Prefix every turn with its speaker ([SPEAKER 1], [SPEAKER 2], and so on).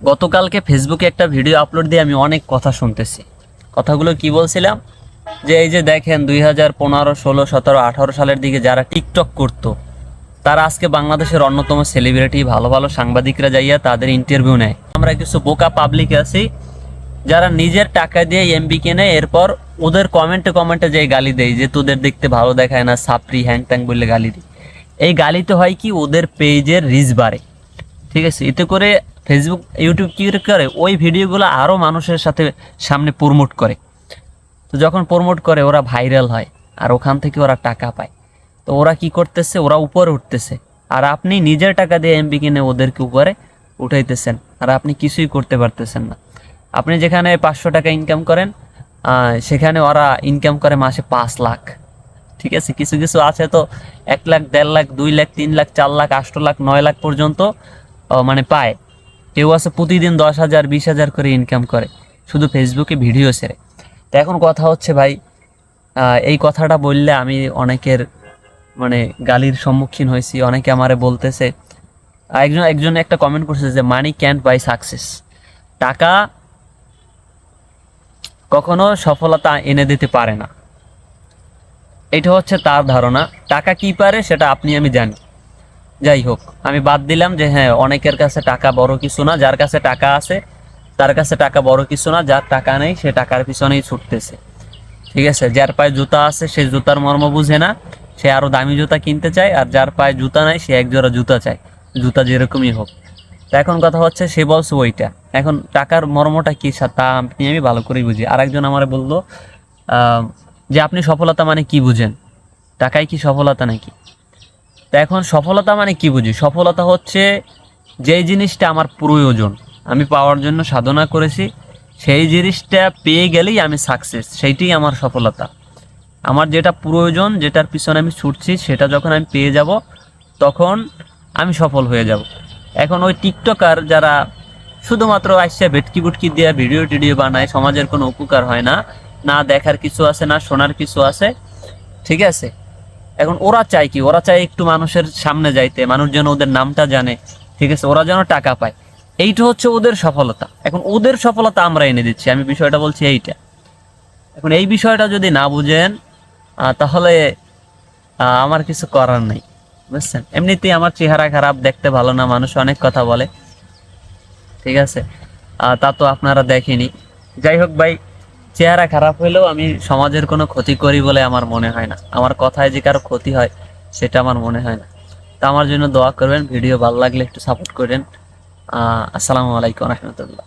[SPEAKER 1] গতকালকে ফেসবুকে একটা ভিডিও আপলোড দিয়ে আমি অনেক কথা শুনতেছি। কথাগুলো কি বলছিলাম? যে এই যে দেখেন দুই হাজার পনেরো, ষোলো, সতেরো, আঠারো সালের দিকে যারা টিকটক করতো, তারা আজকে বাংলাদেশের অন্যতম সেলিব্রিটি ভালো ভালো সাংবাদিকরা যাইয়া তাদের ইন্টারভিউ নেয়। আমরা কিছু বোকা পাবলিক আছি, যারা নিজের টাকা দিয়ে এমবি কেনে এরপর ওদের কমেন্টে কমেন্টে যে গালি দেয়, যে তোদের দেখতে ভালো দেখায় না সাপরি হ্যাং ট্যাং বললে গালি দিই এই গালিতে হয় কি, ওদের পেজের রিচ বাড়ে। ঠিক আছে? এতে করে ফেসবুক ইউটিউব কী করে ওই ভিডিওগুলো আরও মানুষের সাথে সামনে প্রমোট করে। তো যখন প্রমোট করে, ওরা ভাইরাল হয় আর ওখান থেকে ওরা টাকা পায়। তো ওরা কি করতেছে? ওরা উপরে উঠতেছে। আর আপনি নিজের টাকা দিয়ে এমবি কিনে ওদেরকে উপরে উঠাইতেছেন। আর আপনি কিছুই করতে পারতেছেন না। আপনি যেখানে পাঁচশো টাকা ইনকাম করেন সেখানে ওরা ইনকাম করে মাসে পাঁচ লাখ। ঠিক আছে? কিছু কিছু আছে তো এক লাখ, দেড় লাখ, দুই লাখ, তিন লাখ, চার লাখ, আষ্ট লাখ, নয় লাখ পর্যন্ত মানে পায়। কেউ আছে প্রতিদিন দশ হাজার, বিশ হাজার করে ইনকাম করে, শুধু ফেসবুকে ভিডিও সেরে তো এখন কথা হচ্ছে ভাই এই কথাটা বললে আমি অনেকের মানে গালির সম্মুখীন হয়েছি, অনেকে আমারে বলতেছে একজন একজন একটা কমেন্ট করছে যে মানি ক্যান্ট বাই সাকসেস টাকা কখনো সফলতা এনে দিতে পারে না। এটা হচ্ছে তার ধারণা। টাকা কি পারে সেটা আপনি, আমি জানি। যাই হোক, আমি বাদ দিলাম যে হ্যাঁ অনেকের কাছে টাকা বড় কিছু না, যার কাছে টাকা আছে, তার কাছে টাকা বড় কিছু না, যার টাকা নেই, সে টাকার পিছনেই ছুটতেছে। ঠিক আছে? যার পায়ে জুতা আছে, সে জুতার মর্ম বুঝে না, সে আরও দামি জুতা কিনতে চায়, আর যার পায়ে জুতা নাই, সে এক জোড়া জুতা চায়, জুতা যেরকমই হোক। তা এখন কথা হচ্ছে, সে বলছে ওইটা। এখন টাকার মর্মটা কি তা আপনি, আমি ভালো করেই বুঝি। আরেকজন আমার বলল যে আপনি সফলতা মানে কি বুঝেন? টাকাই কি সফলতা নাকি? তা এখন সফলতা মানে কি বুঝি? সফলতা হচ্ছে যেই জিনিসটা আমার প্রয়োজন, আমি পাওয়ার জন্য সাধনা করেছি, সেই জিনিসটা পেয়ে গেলেই আমি সাকসেস সেইটাই আমার সফলতা। আমার যেটা প্রয়োজন, যেটার পিছনে আমি ছুটছি, সেটা যখন আমি পেয়ে যাব, তখন আমি সফল হয়ে যাব। এখন ওই টিকটকার যারা শুধুমাত্র আসছে ভেটকি বুটকি দিয়ে ভিডিও টিডিও বানায়, সমাজের কোনো উপকার হয় না না দেখার কিছু আছে, না শোনার কিছু আছে, ঠিক আছে? এখন ওরা চায় কি? ওরা চায় একটু মানুষের সামনে যাইতে, মানুষ যেন ওদের নামটা জানে, ঠিক আছে? ওরা যেন টাকা পায়। এইটা হচ্ছে ওদের সফলতা। এখন ওদের সফলতা আমরা এনে দিচ্ছি। আমি বিষয়টা বলছি এইটা। এখন এই বিষয়টা যদি না বুঝেন তাহলে আমার কিছু করার নেই। বুঝছেন? এমনিতেই আমার চেহারা খারাপ, দেখতে ভালো না, মানুষ অনেক কথা বলে। ঠিক আছে? তা তো আপনারা দেখেনি। যাই হোক ভাই চেহারা খারাপ হইলেও আমি সমাজের কোনো ক্ষতি করি বলে আমার মনে হয় না। আমার কথায় যে কারও ক্ষতি হয়, সেটা আমার মনে হয় না। তা আমার জন্য দোয়া করবেন, ভিডিও ভালো লাগলে একটু সাপোর্ট করেন। আসসালামু আলাইকুম রহমতুল্লাহ।